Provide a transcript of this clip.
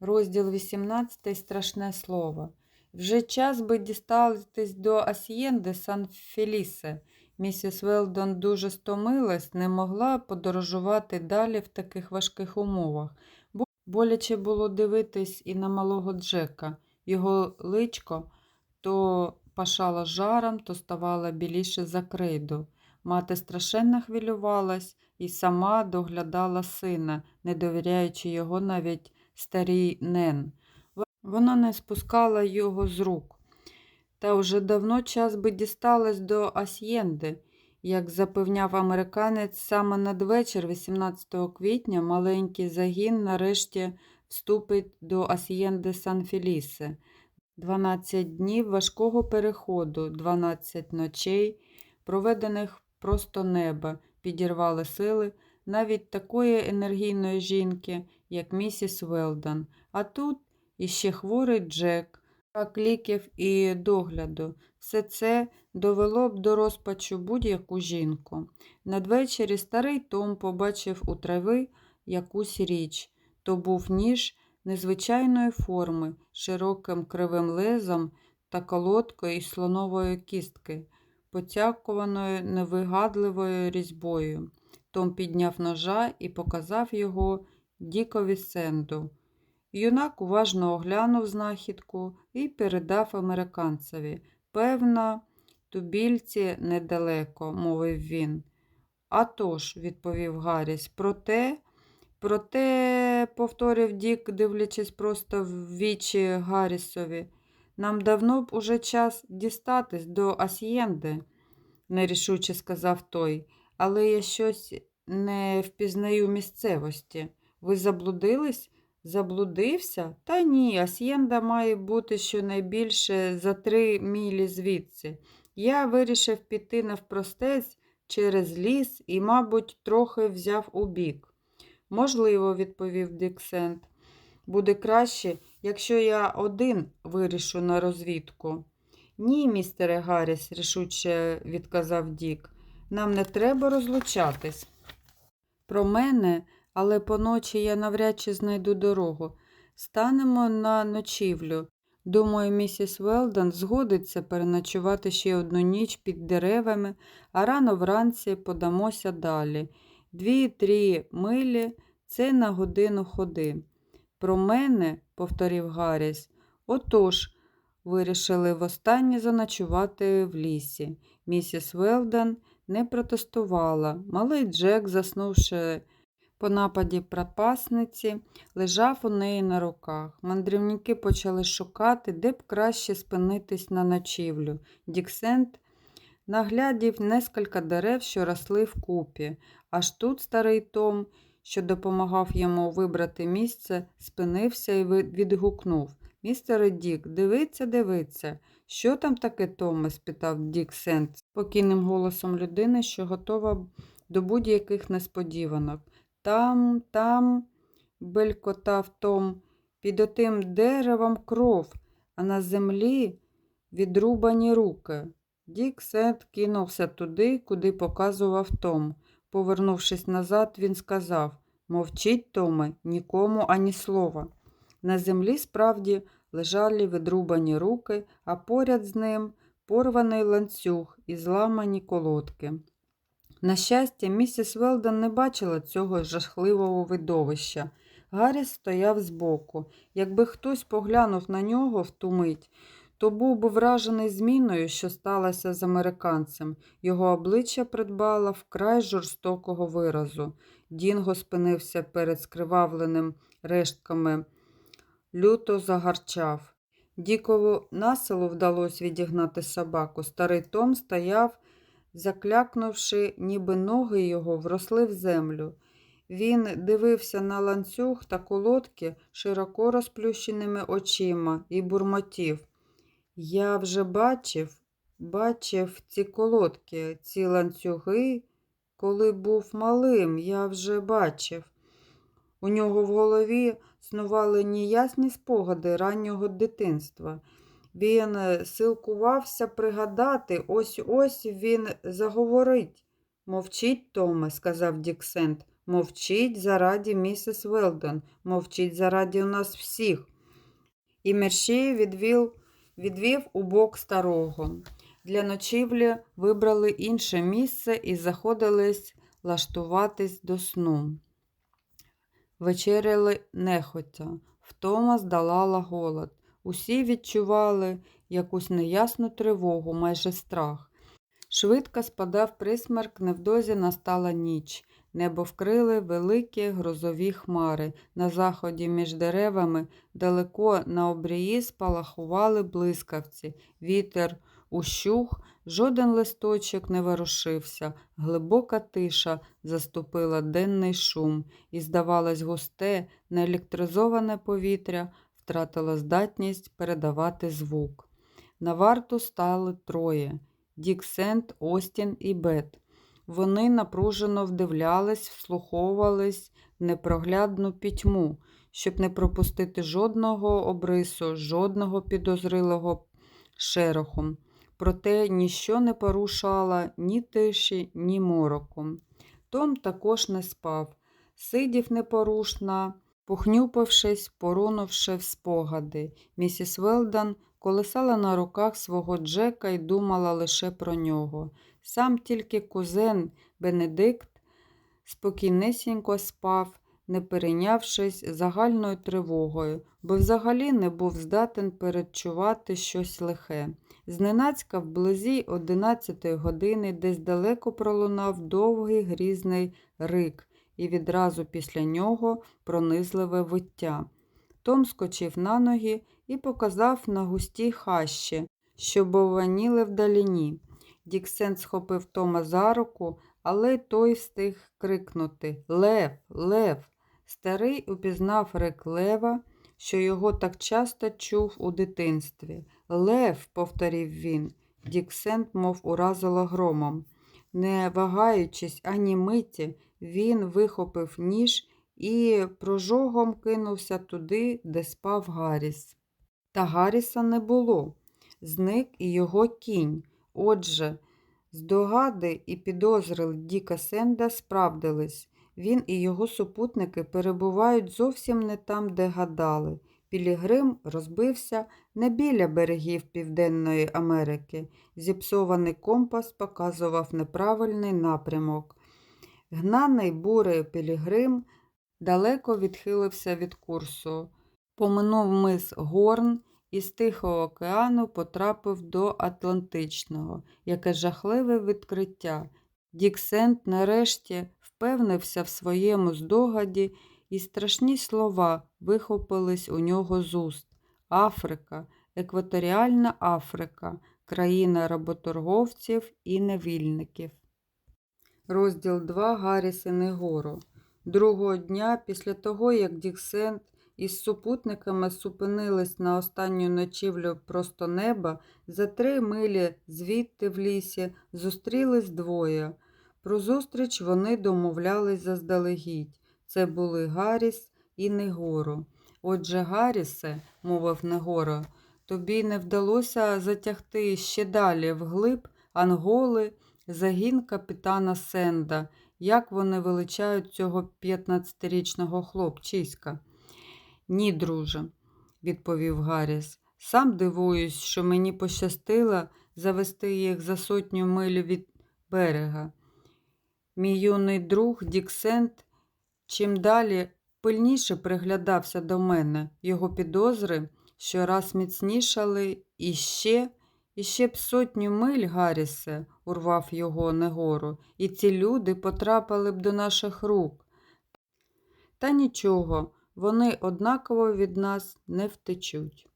Розділ 18. Страшне слово. Вже час би дістатись до Асьєнди Сан-Фелісе. Місіс Велдон дуже стомилась, не могла подорожувати далі в таких важких умовах. Боляче було дивитись і на малого Джека. Його личко то пашало жаром, то ставало біліше за крейду. Мати страшенно хвилювалась і сама доглядала сина, не довіряючи його навіть старій Нен. Вона не спускала його з рук. Та вже давно час би дісталась до Асьєнди. Як запевняв американець, саме надвечір, 18 квітня, маленький загін нарешті вступить до Асьєнди Сан-Фелісе. 12 днів важкого переходу, 12 ночей, проведених просто неба, підірвали сили навіть такої енергійної жінки, як місіс Велдон. А тут іще хворий Джек, брак ліків і догляду. Все це довело б до розпачу будь-яку жінку. Надвечері старий Том побачив у трави якусь річ. То був ніж незвичайної форми, широким кривим лезом та колодкою із слонової кістки, потякованою невигадливою різьбою. Том підняв ножа і показав його Дікові Сенду. Юнак уважно оглянув знахідку і передав американцеві. Певно, тубільці недалеко, мовив він. «А тож», – відповів Гарріс, проте, проте, повторив Дік, дивлячись просто в вічі Гаррісові, нам давно б уже час дістатись до Асьєнди, нерішуче сказав той, але я щось не впізнаю місцевості. Ви заблудились? Заблудився? Та ні, Асьєнда має бути щонайбільше за три мілі звідси. Я вирішив піти навпростець через ліс і, мабуть, трохи взяв у бік. Можливо, відповів Діксент. Буде краще, якщо я один вирішу на розвідку. Ні, містере Гарріс, рішуче відказав Дік. Нам не треба розлучатись. Про мене, але поночі я навряд чи знайду дорогу. Станемо на ночівлю. Думаю, місіс Велдон згодиться переночувати ще одну ніч під деревами, а рано вранці подамося далі. Дві-три милі це на годину ходи. Про мене, повторив Гарріс, отож, вирішили востаннє заночувати в лісі. Місіс Велдон не протестувала. Малий Джек, заснувши по нападі пропасниці, лежав у неї на руках. Мандрівники почали шукати, де б краще спинитись на ночівлю. Діксент наглядів нескільки дерев, що росли вкупі. Аж тут старий Том, що допомагав йому вибрати місце, спинився і відгукнув Містере Дік, дивиться, дивиться. Що там таке, Томе? спитав Дік Сент спокійним голосом людини, що готова до будь-яких несподіванок. Там, там, белькотав Том, під отим деревом кров, а на землі відрубані руки. Дік Сент кинувся туди, куди показував Том. Повернувшись назад, він сказав Мовчіть, Томе, нікому ані слова. На землі справді лежали відрубані руки, а поряд з ним порваний ланцюг і зламані колодки. На щастя, місіс Велдон не бачила цього жахливого видовища. Гарріс стояв збоку. Якби хтось поглянув на нього в ту мить, то був би вражений зміною, що сталося з американцем. Його обличчя придбало вкрай жорстокого виразу. Дінго спинився перед скривавленим рештками люто загарчав. Дікову населу вдалося відігнати собаку. Старий Том стояв, заклякнувши, ніби ноги його вросли в землю. Він дивився на ланцюг та колодки широко розплющеними очима і бурмотів. Я вже бачив, бачив ці колодки, ці ланцюги, коли був малим, я вже бачив. У нього в голові снували ніясні спогади раннього дитинства. Він е, силкувався пригадати, ось ось він заговорить. Мовчіть, Томе, сказав Діксент, Мовчіть зараді місіс Велдон, мовчіть зараді у нас всіх. І Мершій відвів, відвів у бок старого. Для ночівлі вибрали інше місце і заходились лаштуватись до сну. Вечеряли нехотя, втома здолала голод. Усі відчували якусь неясну тривогу, майже страх. Швидко спадав присмерк, невдовзі настала ніч. Небо вкрили великі грозові хмари. На заході між деревами далеко на обрії спалахували блискавці. Вітер ущух, жоден листочок не ворушився. Глибока тиша заступила денний шум, і, здавалось, густе, неелектризоване повітря втратило здатність передавати звук. На варту стали троє Дік Сент, Остін і Бет. Вони напружено вдивлялись, вслуховувались в непроглядну пітьму, щоб не пропустити жодного обрису, жодного підозрілого шероху. Проте ніщо не порушало ні тиші, ні мороку. Том також не спав, сидів непорушно, похнюпившись, порунувши в спогади. Місіс Велдан колисала на руках свого Джека і думала лише про нього. Сам тільки кузен Бенедикт спокійнесенько спав, не перейнявшись загальною тривогою, бо взагалі не був здатен передчувати щось лихе. Зненацька вблизі одинадцятої години десь далеко пролунав довгий грізний рик, і відразу після нього пронизливе виття. Том скочив на ноги і показав на густій хащі, що бованіли вдаліні. Діксен схопив Тома за руку, але той встиг крикнути Лев, Лев. Старий упізнав рик Лева, що його так часто чув у дитинстві. Лев, повторив він, Діксент, мов уразило громом. Не вагаючись ані миті, він вихопив ніж і прожогом кинувся туди, де спав Гарріс. Та Гарріса не було. Зник і його кінь. Отже, здогади і підозри Діка Сенда справдились. Він і його супутники перебувають зовсім не там, де гадали. Пілігрим розбився не біля берегів Південної Америки. Зіпсований компас показував неправильний напрямок. Гнаний бурею Пілігрим далеко відхилився від курсу. Поминув мис Горн і з Тихого океану потрапив до Атлантичного, яке жахливе відкриття. Діксент нарешті впевнився в своєму здогаді, і страшні слова вихопились у нього з уст. Африка, екваторіальна Африка, країна работорговців і невільників. Розділ 2 Гарріси Негоро. Другого дня, після того, як Діксент із супутниками зупинились на останню ночівлю просто неба, за три милі звідти в лісі зустрілись двоє. Про зустріч вони домовлялись заздалегідь. Це були Гарріс і Негоро. Отже, Гаррісе, мовив Негоро, тобі не вдалося затягти ще далі вглиб Анголи, загін капітана Сенда, як вони величають цього 15-річного хлопчиська. Ні, друже, відповів Гарріс. Сам дивуюсь, що мені пощастило завести їх за сотню миль від берега. Мій юний друг Діксент чим далі пильніше приглядався до мене, його підозри щораз міцнішали і ще, і ще б сотню миль, Гаррісе, урвав його Негору, і ці люди потрапили б до наших рук. Та нічого, вони однаково від нас не втечуть.